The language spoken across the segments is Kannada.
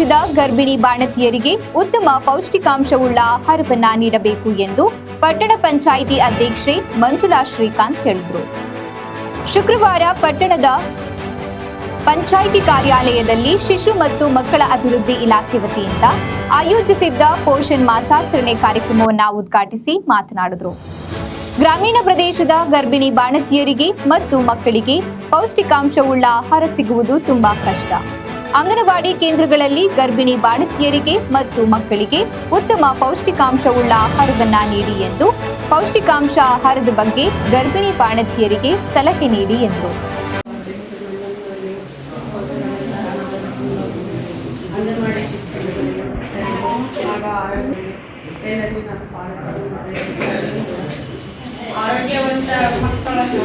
ಪ್ರದೇಶದ ಗರ್ಭಿಣಿ ಬಾಣತಿಯರಿಗೆ ಉತ್ತಮ ಪೌಷ್ಟಿಕಾಂಶವುಳ್ಳ ಆಹಾರವನ್ನ ನೀಡಬೇಕು ಎಂದು ಪಟ್ಟಣ ಪಂಚಾಯಿತಿ ಅಧ್ಯಕ್ಷೆ ಮಂಜುಳಾ ಶ್ರೀಕಾಂತ್ ಹೇಳಿದರು. ಶುಕ್ರವಾರ ಪಟ್ಟಣದ ಪಂಚಾಯಿತಿ ಕಾರ್ಯಾಲಯದಲ್ಲಿ ಶಿಶು ಮತ್ತು ಮಕ್ಕಳ ಅಭಿವೃದ್ಧಿ ಇಲಾಖೆ ವತಿಯಿಂದ ಆಯೋಜಿಸಿದ್ದ ಪೋಷಣ್ ಮಾಸಾಚರಣೆ ಕಾರ್ಯಕ್ರಮವನ್ನು ಉದ್ಘಾಟಿಸಿ ಮಾತನಾಡಿದರು. ಗ್ರಾಮೀಣ ಪ್ರದೇಶದ ಗರ್ಭಿಣಿ ಬಾಣತಿಯರಿಗೆ ಮತ್ತು ಮಕ್ಕಳಿಗೆ ಪೌಷ್ಟಿಕಾಂಶವುಳ್ಳ ಆಹಾರ ಸಿಗುವುದು ತುಂಬಾ ಕಷ್ಟ. ಅಂಗನವಾಡಿ ಕೇಂದ್ರಗಳಲ್ಲಿ ಗರ್ಭಿಣಿ ಬಾಣತಿಯರಿಗೆ ಮತ್ತು ಮಕ್ಕಳಿಗೆ ಉತ್ತಮ ಪೌಷ್ಟಿಕಾಂಶವುಳ್ಳ ಆಹಾರವನ್ನ ನೀಡಿ ಎಂದು ಪೌಷ್ಟಿಕಾಂಶ ಆಹಾರದ ಬಗ್ಗೆ ಗರ್ಭಿಣಿ ಬಾಣತಿಯರಿಗೆ ಸಲಹೆ ನೀಡಿ ಎಂದರು ಆರೋಗ್ಯವಂತ ಮಕ್ಕಳನ್ನು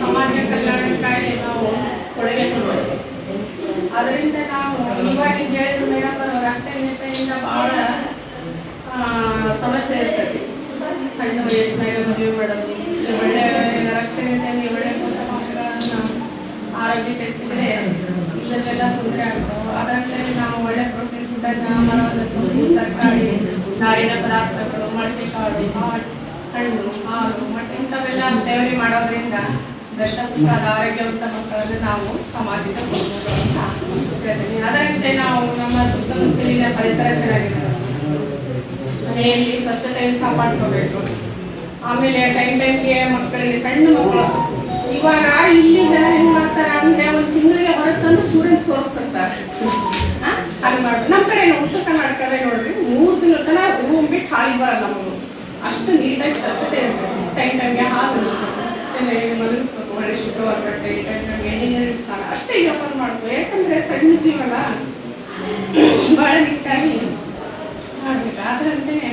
ಸಮಾಜ ಕಲ್ಯಾಣಕ್ಕಾಗಿ ನಾವು ಕೊಡುಗೆ ಕೊಡಬೇಕು ಅದರಿಂದ ನಾವು ಇವಾಗ ಹೇಳಿದ್ರು ಮೇಡಮ್ ಅವರು ರಕ್ತಹೀನತೆಯಿಂದ ಭಾಳ ಆ, ಸಮಸ್ಯೆ ಇರ್ತದೆ ಸಣ್ಣ ವಯಸ್ಸಿನಾಗ ಮದುವೆ ಮಾಡೋದು ಒಳ್ಳೆ ರಕ್ತದಿಂದ ಒಳ್ಳೆ ಪೋಷಕಾಂಶಗಳನ್ನು ಆರೋಗ್ಯಕ್ಕೆ ಸಿಗದೆ ಇಲ್ಲದೆಲ್ಲ ತೊಂದರೆ ಆಗ್ತಾವೆ ಅದರಂತೆ ನಾವು ಒಳ್ಳೆ ಪ್ರೋಟೀನ್ ಫುಡ್ಡನ್ನು ಮರವನ್ನು ಸೊಪ್ಪು ತರಕಾರಿ, ನಾರಿನ ಪದಾರ್ಥಗಳು, ಮೊಳಕೆ ಕಾಳು ಹಣ್ಣು, ಹಾಲು, ಮೊಟ್ಟೆ ಇಂಥವೆಲ್ಲ ಸೇವನೆ ಮಾಡೋದ್ರಿಂದ ದಶಪುಷ್ಟಾದ ಆರೋಗ್ಯವಂತ ಮಕ್ಕಳನ್ನು ನಾವು ಸಮಾಜಕ್ಕೆ ಅದರಂತೆ ನಾವು ನಮ್ಮ ಸುತ್ತಮುತ್ತಲಿನ ಪರಿಸರ ಚೆನ್ನಾಗಿರಬೇಕು ಮನೆಯಲ್ಲಿ ಸ್ವಚ್ಛತೆಯನ್ನು ಕಾಪಾಡ್ಕೋಬೇಕು. ಆಮೇಲೆ ಟೈಮ್ ಟೈಮ್ಗೆ ಮಕ್ಕಳಿಗೆ ಸಣ್ಣ ಮಕ್ಕಳು. ಇವಾಗ ಇಲ್ಲಿ ಜನ ಹೆಂಗ್ ಮಾಡ್ತಾರ ಅಂದ್ರೆ ಒಂದು ತಿಂಗಳಿಗೆ ಹೊರತಂದು ಸ್ಟೂಡೆಂಟ್ಸ್ ತೋರಿಸ್ತಾರೆ ಅಲ್ಲಿ ಮಾಡಿ ನಮ್ಮ ಕಡೆ ಉತ್ತರ ಕರ್ನಾಟಕದ ನೋಡ್ರಿ ಮೂರು ತಿಂಗಳ ತನಕ ರೂಮ್ ಬಿಟ್ಟು ಹಾಲಿ ಬರಲ್ಲ ನಮಗೂ ಅಷ್ಟು ನೀಟಾಗಿ ಸ್ವಚ್ಛತೆ ಇರುತ್ತೆ. ಟೈಮ್ ಟೈಮ್ಗೆ ಹಾಲು ಚೆನ್ನಾಗಿ ಮಲಗಿಸ್ಬೇಕು. ಒಳ್ಳೆ ಶುದ್ಧವಾದ ಬಟ್ಟೆ ಟೈಮ್ ಟೈಮ್ಗೆ ಎಣ್ಣೆ ನೀರಿಸ್ತಾನೆ ಅಷ್ಟೇ ಜಪಾನ್ ಮಾಡ್ಬೇಕು. ಯಾಕಂದ್ರೆ ಸಣ್ಣ ಜೀವನ. ಬಹಳ ನೀಟಾಗಿ ಅದರಂತೆಯೇ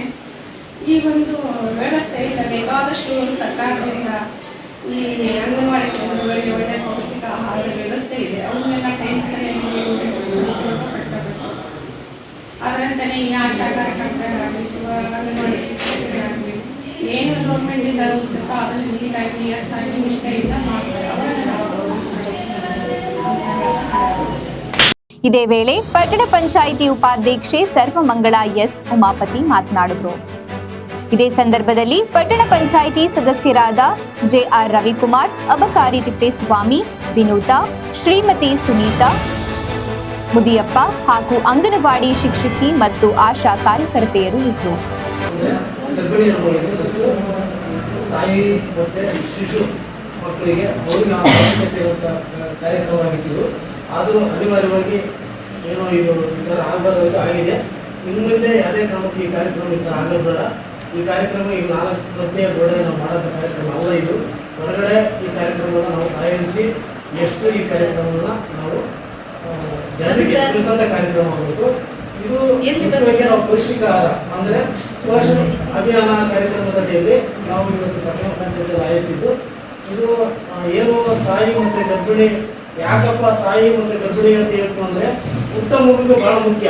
ಈ ಒಂದು ವ್ಯವಸ್ಥೆ ಇಲ್ಲ. ಬೇಕಾದಷ್ಟು ಸರ್ಕಾರದಿಂದ ಈ ಅಂಗನವಾಡಿ ಕೇಂದ್ರಗಳಿಗೆ ಒಳ್ಳೆಯ ಪೌಷ್ಟಿಕ ಆಹಾರದ ವ್ಯವಸ್ಥೆ ಇದೆ. ಅವನ್ನೆಲ್ಲ ಟೈಮ್ ಸರಿಯಾಗಿ ಪಡ್ಕೋಬೇಕು ಈ ಆಶಾ ಕಾರ್ಯಕರ್ತರಾಗಲಿ ಶಿವ ಅಂಗನವಾಡಿ ಶಿಕ್ಷಕರಾಗಲಿ ಏನು ಗೌರ್ಮೆಂಟಿಂದ ರೂಪಿಸುತ್ತೋ ಅದನ್ನು ನೀಟಾಗಿ ಅರ್ಥಾಗಿ ನಿಷ್ಠೆಯಿಂದ ಮಾಡ್ತಾರೆ. ಅವರನ್ನು ನಾವು ಗೌರವಿಸಬೇಕು. ಇದೇ ವೇಳೆ ಪಟ್ಟಣ ಪಂಚಾಯಿತಿ ಉಪಾಧ್ಯಕ್ಷೆ ಸರ್ವಮಂಗಳ ಎಸ್ ಉಮಾಪತಿ ಮಾತನಾಡಿದರು. ಇದೇ ಸಂದರ್ಭದಲ್ಲಿ ಪಟ್ಟಣ ಪಂಚಾಯಿತಿ ಸದಸ್ಯರಾದ ಜೆಆರ್ ರವಿಕುಮಾರ್, ಅಬಕಾರಿ ತಿಪ್ಪೇಸ್ವಾಮಿ ವಿನೂತಾ, ಶ್ರೀಮತಿ ಸುನೀತಾ, ಮುದಿಯಪ್ಪ ಹಾಗೂ ಅಂಗನವಾಡಿ ಶಿಕ್ಷಕಿ ಮತ್ತು ಆಶಾ ಕಾರ್ಯಕರ್ತೆಯರು ಇದ್ದರು. ಕಾರ್ಯಕ್ರಮವಾಗಿದ್ದು ಆದರೂ ಅನಿವಾರ್ಯವಾಗಿ ಏನೋ ಇದು ಈ ಥರ ಆಗಬಾರ್ದು ಆಗಿದೆ. ಇನ್ನು ಮುಂದೆ ಯಾವುದೇ ಕ್ರಮಕ್ಕೆ ಈ ಕಾರ್ಯಕ್ರಮ ಈ ಥರ ಆಗೋದ್ರ ಈ ಕಾರ್ಯಕ್ರಮ ಈಗ ನಾಲ್ಕು ಮಧ್ಯೆ ಗೋಡೆ ನಾವು ಮಾಡೋಂಥ ಕಾರ್ಯಕ್ರಮ ಅಲ್ಲ ಇದು. ಹೊರಗಡೆ ಈ ಕಾರ್ಯಕ್ರಮವನ್ನು ನಾವು ಆಯೋಜಿಸಿ ಎಷ್ಟು ಈ ಕಾರ್ಯಕ್ರಮವನ್ನು ನಾವು ಜನರಿಗೆ ತಿಳಿಸೋಂಥ ಕಾರ್ಯಕ್ರಮ ಆಗಬೇಕು. ಇದು ಮುಖ್ಯವಾಗಿ ನಾವು ಪೌಷ್ಟಿಕ ಆಹಾರ ಅಂದರೆ ಪೋಷಣ ಅಭಿಯಾನ ಕಾರ್ಯಕ್ರಮದ ಅಡಿಯಲ್ಲಿ ನಾವು ಇವತ್ತು ಪಟ್ಟಣ ಪಂಚಾಯತ್ ಆಯೋಜಿಸಿದ್ದು. ಇದು ಏನು ತಾಯಿ ಮತ್ತು ಗರ್ಭಿಣಿ ಯಾಕಪ್ಪ ತಾಯಿ ಮತ್ತು ಗರ್ಭಿಣಿ ಅಂತ ಹೇಳ್ತು ಅಂದರೆ ಹುಟ್ಟ ಮಗುಗೆ ಭಾಳ ಮುಖ್ಯ.